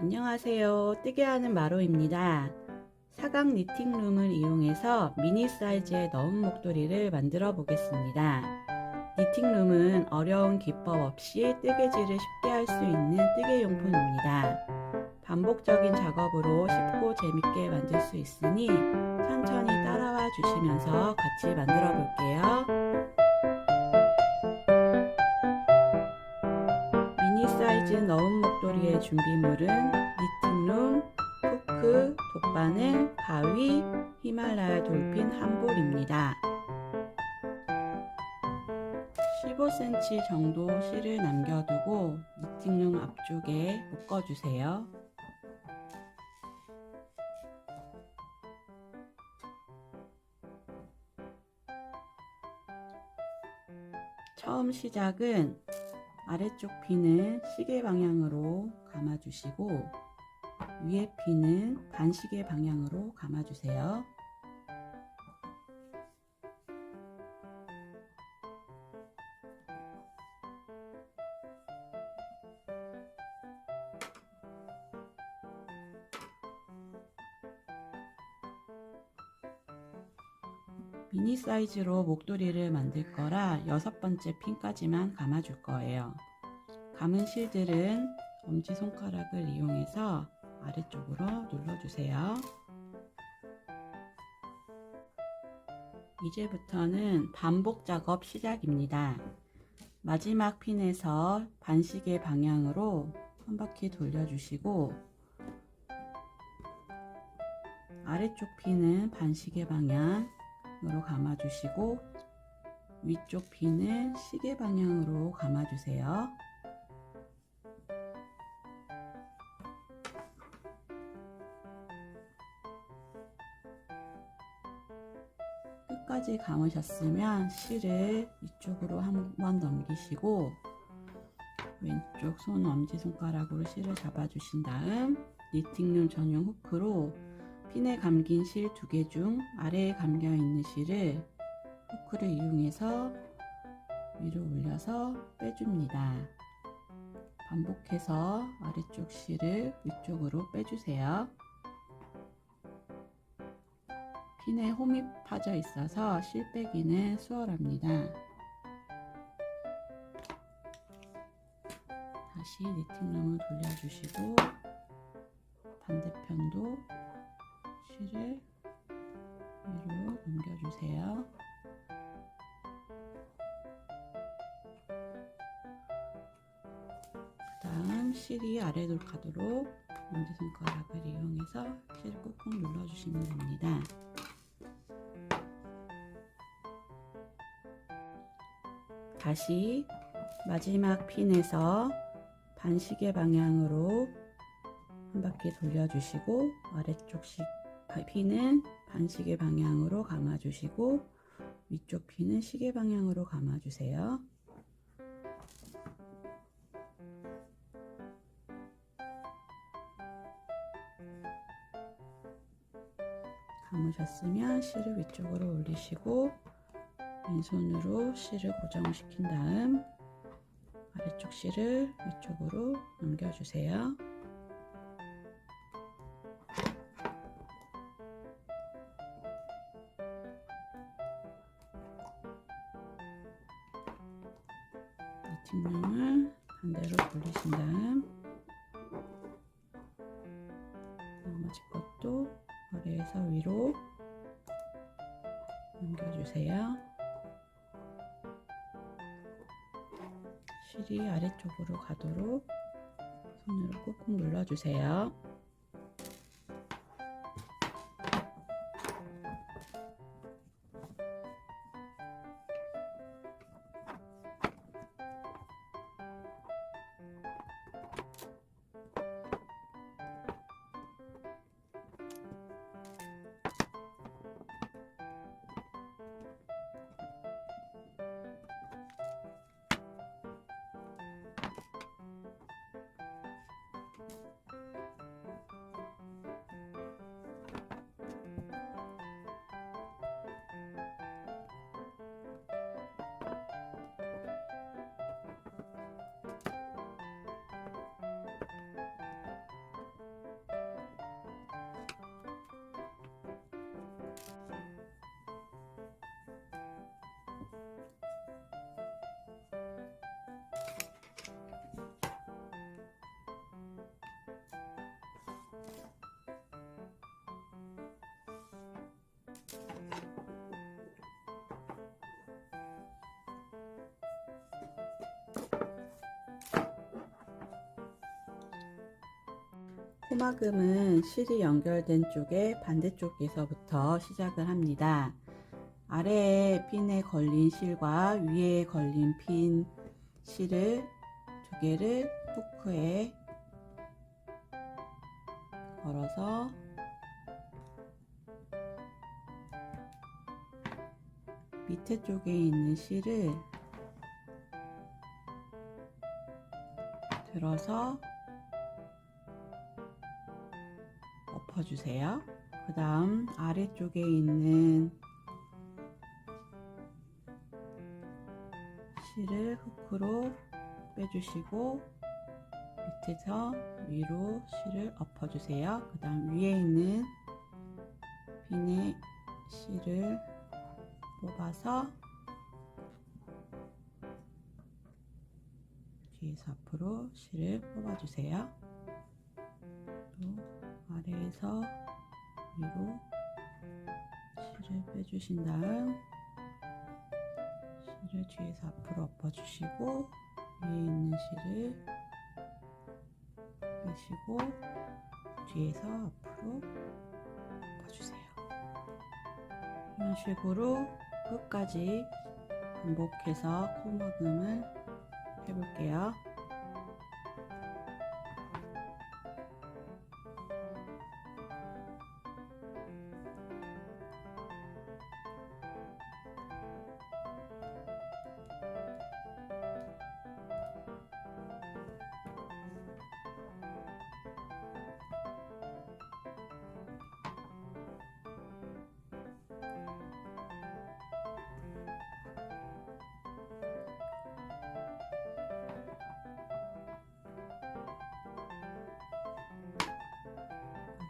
안녕하세요. 뜨게 하는 마로입니다. 사각 니팅룸을 이용해서 미니 사이즈의 넣은 목도리를 만들어 보겠습니다. 니팅룸은 어려운 기법 없이 뜨개질을 쉽게 할 수 있는 뜨개 용품입니다. 반복적인 작업으로 쉽고 재밌게 만들 수 있으니 천천히 따라와 주시면서 같이 만들어 볼게요. 미니 사이즈 넣은 목도리의 준비물은 니팅룸, 후크, 돗바늘, 가위, 히말라야 돌핀 한 볼입니다. 15cm 정도 실을 남겨두고 니팅룸 앞쪽에 묶어주세요. 처음 시작은 아래쪽 피는 시계 방향으로 감아주시고 위에 피는 반시계 방향으로 감아주세요. 미니 사이즈로 목도리를 만들 거라 여섯 번째 핀까지만 감아줄 거예요. 감은 실들은 엄지손가락을 이용해서 아래쪽으로 눌러주세요. 이제부터는 반복 작업 시작입니다. 마지막 핀에서 반시계 방향으로 한 바퀴 돌려주시고 아래쪽 핀은 반시계 방향 으로 감아주시고 위쪽 핀은 시계 방향으로 감아주세요. 끝까지 감으셨으면 실을 이쪽으로 한번 넘기시고 왼쪽 손 엄지손가락으로 실을 잡아주신 다음 니팅룸 전용 후크로 핀에 감긴 실 두 개 중 아래에 감겨 있는 실을 후크를 이용해서 위로 올려서 빼줍니다. 반복해서 아래쪽 실을 위쪽으로 빼주세요. 핀에 홈이 파져 있어서 실 빼기는 수월합니다. 다시 니팅룸을 돌려주시고 반대편도 실을 위로 넘겨주세요. 그 다음 실이 아래로 가도록 엄지손가락을 이용해서 실을 꾹꾹 눌러주시면 됩니다. 다시 마지막 핀에서 반시계 방향으로 한 바퀴 돌려주시고 아래쪽 시, 핀은 반시계 방향으로 감아주시고 위쪽 핀은 시계 방향으로 감아주세요. 감으셨으면 실을 위쪽으로 올리시고 왼손으로 실을 고정시킨 다음 아래쪽 실을 위쪽으로 넘겨주세요. 반대로 돌리신 다음 나머지 것도 아래에서 위로 넘겨주세요. 실이 아래쪽으로 가도록 손으로 꾹꾹 눌러주세요. 코막음은 실이 연결된 쪽의 반대쪽에서부터 시작을 합니다. 아래에 핀에 걸린 실과 위에 걸린 핀 실을 두 개를 후크에 걸어서 밑에 쪽에 있는 실을 들어서 엎어주세요. 그 다음 아래쪽에 있는 실을 후크로 빼주시고 밑에서 위로 실을 엎어주세요. 그 다음 위에 있는 핀의 실을 뽑아서 뒤에서 앞으로 실을 뽑아주세요. 또 아래에서 위로 실을 빼주신 다음 실을 뒤에서 앞으로 엎어주시고 위에 있는 실을 빼시고 뒤에서 앞으로 엎어주세요. 이런 식으로 끝까지 반복해서 코막음을 해볼게요.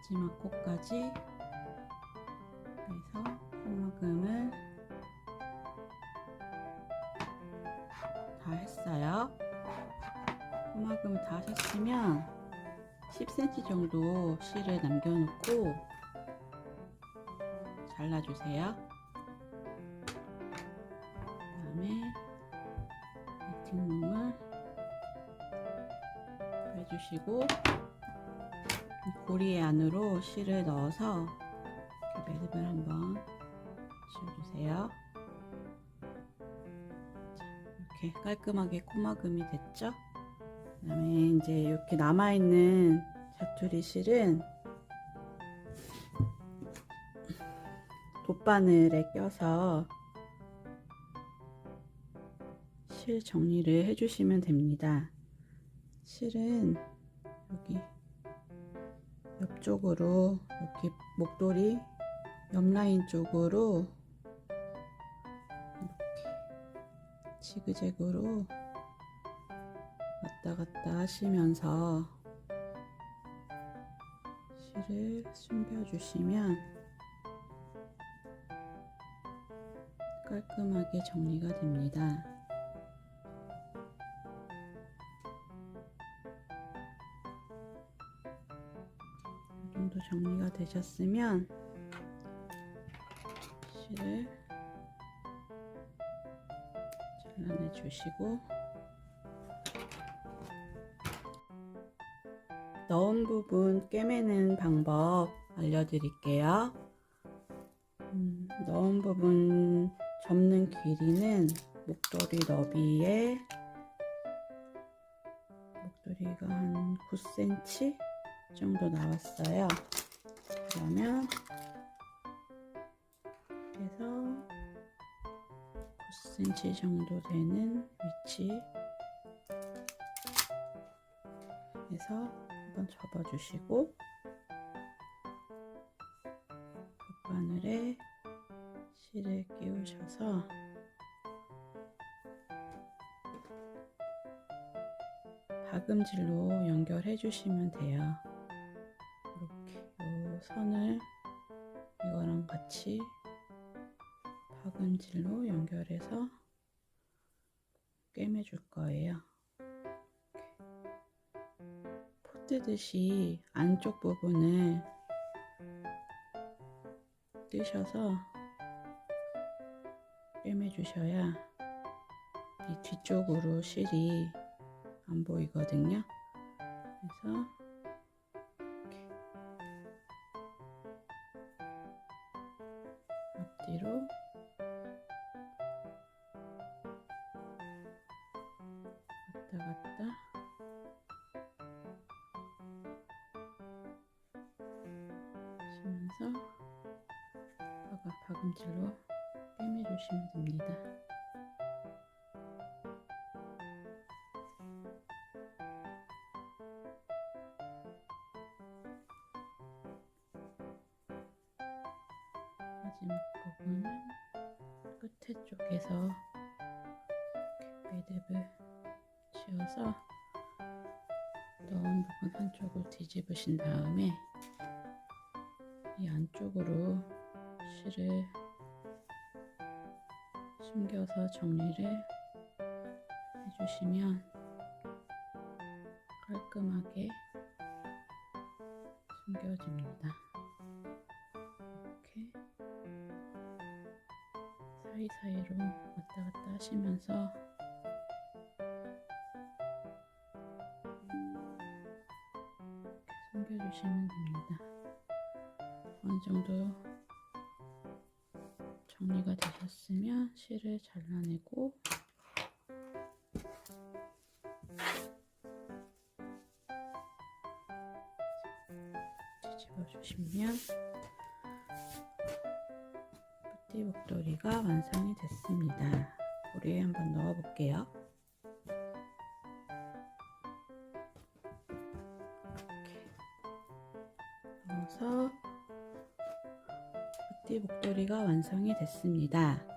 마지막 코까지 빼서 코막음을 다 했어요. 코막음을 다 하셨으면 10cm 정도 실을 남겨놓고 잘라주세요. 그 다음에 니팅룸을 빼주시고 이 고리 안으로 실을 넣어서 매듭을 한번 씌워주세요. 자, 이렇게 깔끔하게 코막음이 됐죠? 그 다음에 이제 이렇게 남아있는 자투리 실은 돗바늘에 껴서 실 정리를 해주시면 됩니다. 실은 여기 옆쪽으로 이렇게 목도리 옆 라인 쪽으로 이렇게 지그재그로 왔다 갔다 하시면서 실을 숨겨주시면 깔끔하게 정리가 됩니다. 정리가 되셨으면 실을 잘라내 주시고 넣은 부분 꿰매는 방법 알려드릴게요. 음, 넣은 부분 접는 길이는 목도리 너비에 목도리가 한 9cm 정도 나왔어요. 그러면 그래서 9cm 정도 되는 위치 에서 한번 접어주시고 돗바늘에 실을 끼우셔서 박음질로 연결해 주시면 돼요. 선을 이거랑 같이 박음질로 연결해서 꿰매 줄 거예요. 포 뜨듯이 안쪽 부분을 뜨셔서 꿰매 주셔야 이 뒤쪽으로 실이 안 보이거든요. 그래서 하시면서 바가 박음질로 꿰매주시면 됩니다. 마지막 부분은 끝에 쪽에서 매듭을 지어서 넣은 부분 한쪽을 뒤집으신 다음에 이 안쪽으로 실을 숨겨서 정리를 해주시면 깔끔하게 숨겨집니다. 이렇게 사이사이로 왔다 갔다 하시면서 숨겨주시면 됩니다. 어느 정도 정리가 되셨으면 실을 잘라내고 뒤집어 주시면 뿌띠 목도리가 완성이 됐습니다. 우리 한번 넣어 볼게요. 띠 목도리가 완성이 됐습니다.